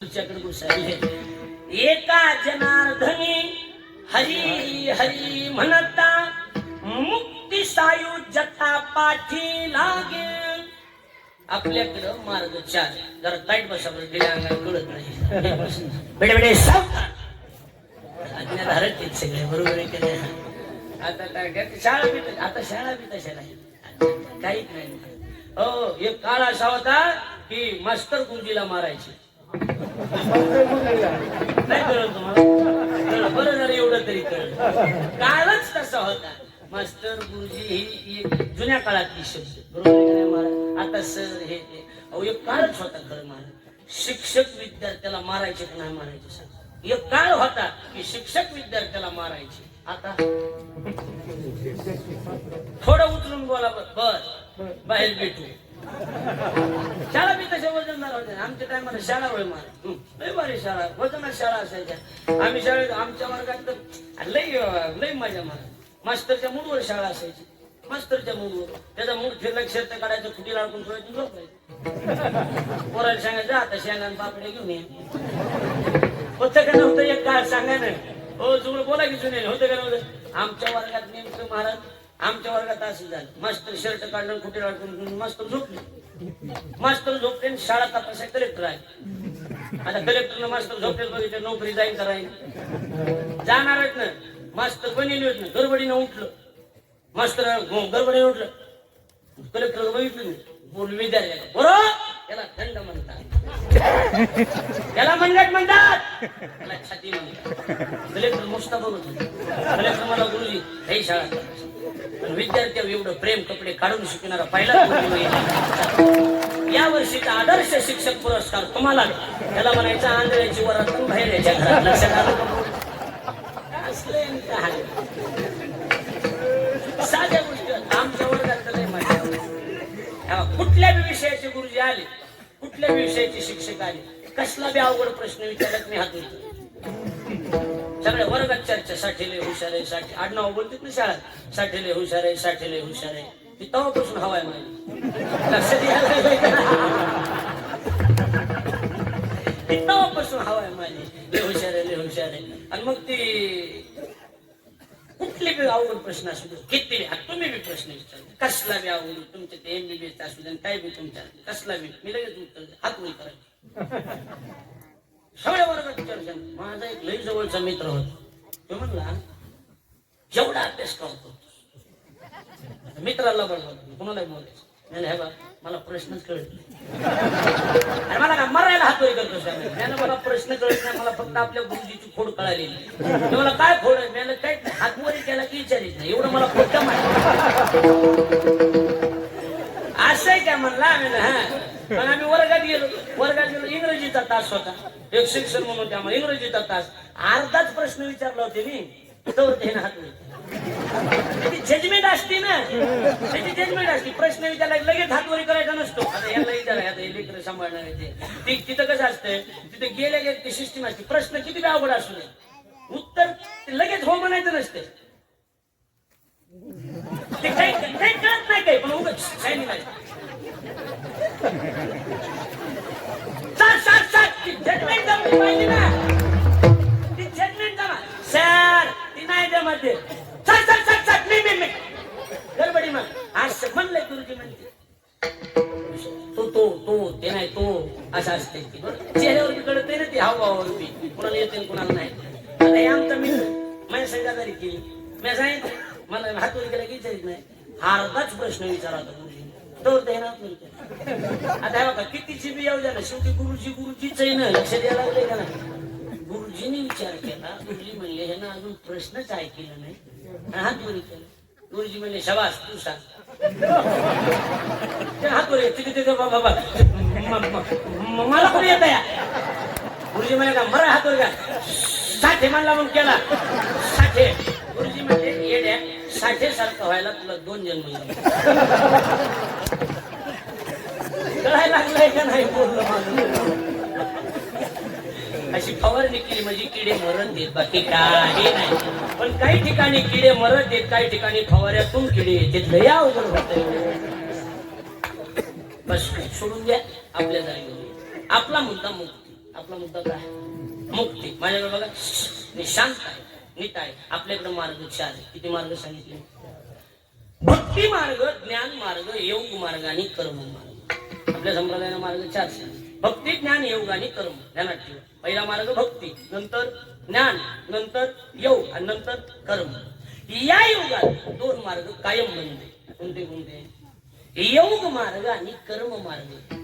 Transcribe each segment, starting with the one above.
तुझ्याकडे एका जनार्दनी हरी हरी म्हणता मुक्ती सायुज्यता पाठी लागे. आपल्याकडं मार्ग चार जरा ताईट बसा बरं गेल्या अंगात कळत नाही. बेडे बेडे आज्ञाधारक आहेत सगळे बरोबर आहे की नाही? आता काय काय? शाळा बी आता शाळा बी तशा नाही काहीच नाही हो एक काळ असा होता की मास्तर गुरुजीला मारायचे. नाही कळलं तुम्हाला बरं झालं एवढं तरी कळलं काळच तसा होता मास्टर गुरुजी ही एक जुन्या काळातली शब्द बरोबर आता सर हे ते अहो एक काळच होता खरं महाराज शिक्षक विद्यार्थ्याला मारायचे की नाही मारायचे सांग एक काळ होता की शिक्षक विद्यार्थ्याला मारायचे आता थोडं उतरून बोला बर बर बाहेर भेटू शाळा बी तशा वजनदार होत्या आमच्या टायमाला शाळा वय मार. लय भारी शाळा. वजनात शाळा असायच्या. आम्ही शाळेत आमच्या वर्गात तर लय लय मजा मला मास्तरच्या मूडवर शाळा असायची. मास्तरच्या मूडवर. त्याचा मूड फिरला क्षेत्र काढायचं खुटी लाडकून सोडायचं झोपायचं पोराला सांगायचं आता शेंगान पापडे घेऊन ये. होतं का नव्हतं एक काळ सांगा ना हो जुळ बोला की जुने. होतं का नव्हतं? आमच्या वर्गात नेमकं महाराज आमच्या वर्गात असं झालं. मास्तर शर्ट काढून कुठे अडकून मास्तर झोपले. मास्तर झोपले शाळा तपासाय कलेक्टर आहे. आता कलेक्टरनं मास्तर झोपले बघितलं नोकरी जाईन तर राहील जाणारच ना मास्तर बनेल होत ना गडबडीनं उठलं. मास्तर गडबडीनं उठलं. कलेक्टर बघितलं बोल विद्यार्थ्याला बरोबर त्याला थंड म्हणतात. त्याला मनगट म्हणतात. त्याला छाती म्हणतात. कलेक्टर नुसता बघत कलेक्टर मला गुरुजी हे शाळा पण विद्यार्थ्यावर एवढं प्रेम कपडे काढून शिकणारा पहिला या वर्षीचा आदर्श शिक्षक पुरस्कार तुम्हाला त्याला म्हणायचा आंधळ्याची वरातून बाहेर याच्या घरात लक्षात आलं साध्या गोष्टी. आमच्या वर्गात कुठल्या बी विषयाचे गुरुजी आले कुठल्या विषयाची विषयाचे शिक्षक आले कसला बी अवघड प्रश्न विचारत मी हात उचलतो. सगळ्या वर्गात चर्चा साठेले हुशार आहे साठी आडनाव बोलतात ना शाळा साठेले हुशार आहे साठेले हुशार आहे. ती तवापासून हवाय माझी. लक्षात यायला तेव्हापासून हवाय माझी. लय हुशार आहे लय हुशार आहे. आणि मग ती कुठले बी अवघड प्रश्न असू दे किती बी तुम्ही बी प्रश्न विचारले. कसला बी अवघड तुमचे ते एमबीबीएस असू दे काय बी तुमच्या कसला बी. मी लगेच उत्तर हात वर करायचं सगळ्या वर्गात चर्चा माझा एक लई जवळचा मित्र होता. तो म्हणला जेवढा अभ्यास करतो. मित्राला बरोबर कुणाला बोलायचं. मला प्रश्नच कळत नाही. मला का मरायला हातोरी करतो सर मला प्रश्न कळत नाही मला फक्त आपल्या गुरुजीची खोड कळाली. मला काय खोड आहे? मी काय हातवरी केला की विचारित नाही. एवढं मला खोट माहिती असं आहे काय म्हणला आम्ही? हा. पण आम्ही वर्गात गेलो. वर्गात गेलो इंग्रजीचा तास होता. एक शिक्षण म्हणून त्यामुळे इंग्रजीचा तास. अर्धाच प्रश्न विचारला होते मी. तर हात त्याची जजमेंट असते ना. त्याची जजमेंट असते. प्रश्न विचारला लगेच हातवरी करायचा नसतो. आता याला विचारा सांभाळणार आहे ते. तिथं कसं असतंय तिथे गेल्या गेल्या ती सिस्टीम असते. प्रश्न किती अवघड असू नये उत्तर लगेच हो म्हणायचं नसते. ते काही काही कळत नाही काही पण उगाच काही नाही सात सात सात. ती जजमेंट जमली पाहिजे ना. ती जजमेंट जमा. नाही जमत ते. सात सात सात मी मी मी. गडबडी मग. आज म्हणलंय गुरुजी म्हणते तो तो तो ते नाही तो. असं असते. चेहऱ्यावर बी ना ती हावभावावर कुणाला येते कुणाला नाही. आता हे आमचा मित्र माझ्या संघादारी केली मी सांगितलं मला हातवर गेला की विचारित नाही अर्धाच प्रश्न विचारा होता गुरुजी. तर ते ना आता हे बघा कितीची बी येऊ द्या ना शेवटी गुरुजी गुरुजीच आहे ना लक्ष द्यायला लागले का ना गुरुजीने विचार केला. गुरुजी म्हणले हे ना अजून प्रश्नच ऐकला नाही. हात वर केला. गुरुजी म्हणले शवास तू सांग. ते हात वर तिथे तिथे बाबा मला पण येत या? गुरुजी म्हणे का मरा हात वर घ्या साठे म्हणला मग केला. साठे. गुरुजी म्हणजे येड्या साठे सारखं व्हायला तुला दोन जन्म कळायला लागलंय का नाही बोललो माझं अशी फवारणी केली म्हणजे किडे मरण देत बाकी काही नाही. पण काही ठिकाणी किडे मरत देत काही ठिकाणी फवाऱ्यातून किडे येतात लया अवघड होत बस सोडून द्या. आपल्या जागेवर आपला मुद्दा मुक्ती. आपला मुद्दा काय? मुक्ती. माझ्याकडे बघा. मी शांत आहे. नीट आहे. आपल्याकडे मार्ग चार किती मार्ग सांगितले? भक्ती मार्ग ज्ञान मार्ग योग मार्ग आणि कर्म मार्ग. आपल्या संप्रदायाला मार्ग चार सांगितले. भक्ती ज्ञान योग आणि कर्म ध्यानात ठेवा पहिला मार्ग भक्ती नंतर ज्ञान नंतर योग आणि नंतर कर्म. या योगात दोन मार्ग कायम बनले. कोणते कोणते? योग मार्ग आणि कर्म मार्ग.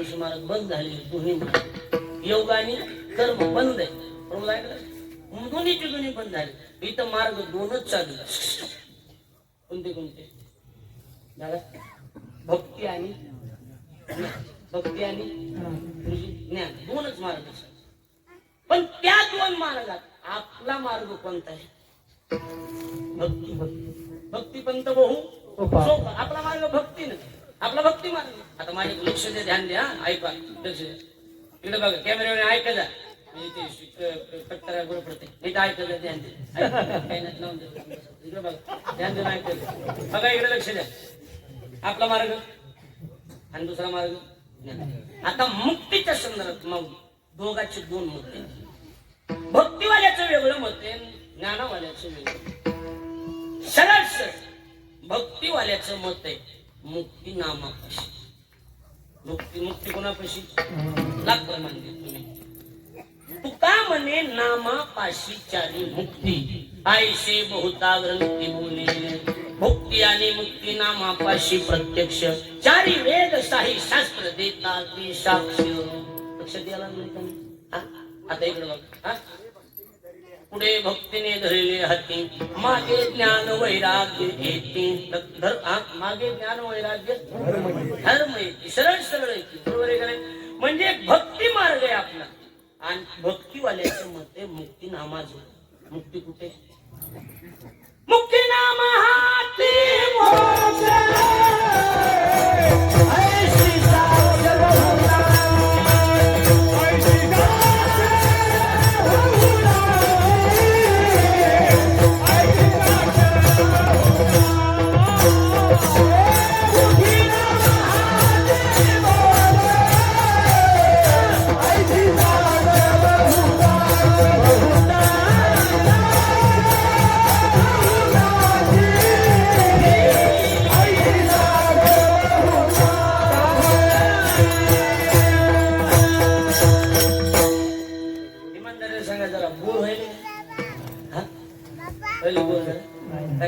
ऋषी मार्ग बंद झाले दोन्ही मार्ग. योग आणि कर्म बंद आहे. बरोबर आहे का? दोन्हीचे दोन्ही बंद झाले. इथं मार्ग दोनच चालू कोणते कोणते? भक्ती आणि भक्ती आणि ज्ञान दोनच मार्ग आहेत. पण त्या दोन मार्गात आपला मार्ग कोणता आहे? भक्ती भक्ती. भक्ती पंत बहु आपला मार्ग भक्ती नाही. आपला भक्ती मार्ग. आता माझे लक्ष द्या ध्यान द्या. ऐका. लक्ष द्या. इकडे बघा कॅमेऱ्यावर ऐका जा पडते इथं ऐका. जा ध्यान. इकडे बघा. ध्यान देऊन ऐका जा. बघा इकडे लक्ष द्या. आपला मार्ग. आणि दुसरा मार्ग. आता मुक्तीच्या संदर्भात मग दोघाचे दोन मत आहेत भक्तिवाल्याचं वेगळं मत आहे ज्ञानावाल्याचं वेगळं सरळ सरळ भक्तीवाल्याचं मत आहे मुक्ती नामापाशी. मुक्ती मुक्ती कोणापाशी? लागतं म्हणजे तुम्ही तुका म्हणे नामापाशी चारी मुक्ती? आयशे बहुता ग्रंथी बोले. मुक्ती आणि मुक्ती नामापाशी प्रत्यक्ष. चारी वेद साही शास्त्र देतात मी साक्ष लक्ष यायला आता इकडे बघ. पुढे भक्तीने धरले हाती. मागे ज्ञान वैराग्य येते. धर मागे ज्ञान वैराग्य धर्म येते. सरळ सरळ येते. बरोबर आहे का नाही? म्हणजे भक्ती मार्ग आहे आपला. आणि भक्तीवाल्याचं मत आहे मुक्ती नामाज मुक्ती कुठे? मुक्ती नामा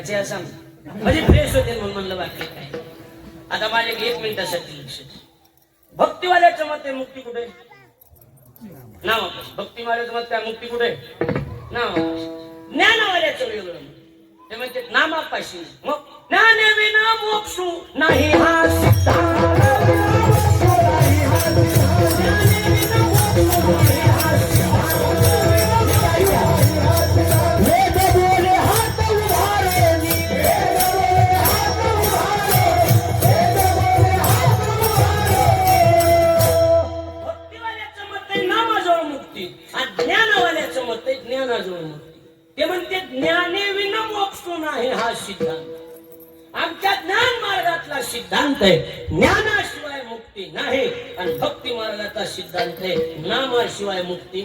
त्याचे म्हणजे फ्रेश होते म्हणून म्हणलं बाकी काय. आता माझे एक मिनिटासाठी लक्ष द्या. मत आहे मुक्ती कुठे? नावापाशी भक्तिवाल्याचं मत काय? मुक्ती कुठे? ना ज्ञानवाल्याचं वेगळं ते म्हणते नामापाशी. मग ज्ञान विना मोक्षू नाही हा सिद्धांत. ज्ञानवाल्याचं मत आहे ज्ञानाजवळ मत ते म्हणते ज्ञाने विन मोक्ष नाही हा सिद्धांत. आमच्या ज्ञान मार्गातला सिद्धांत आहे ज्ञानाशिवाय मुक्ती नाही. आणि भक्ती मार्गाचा सिद्धांत आहे नामाशिवाय मुक्ती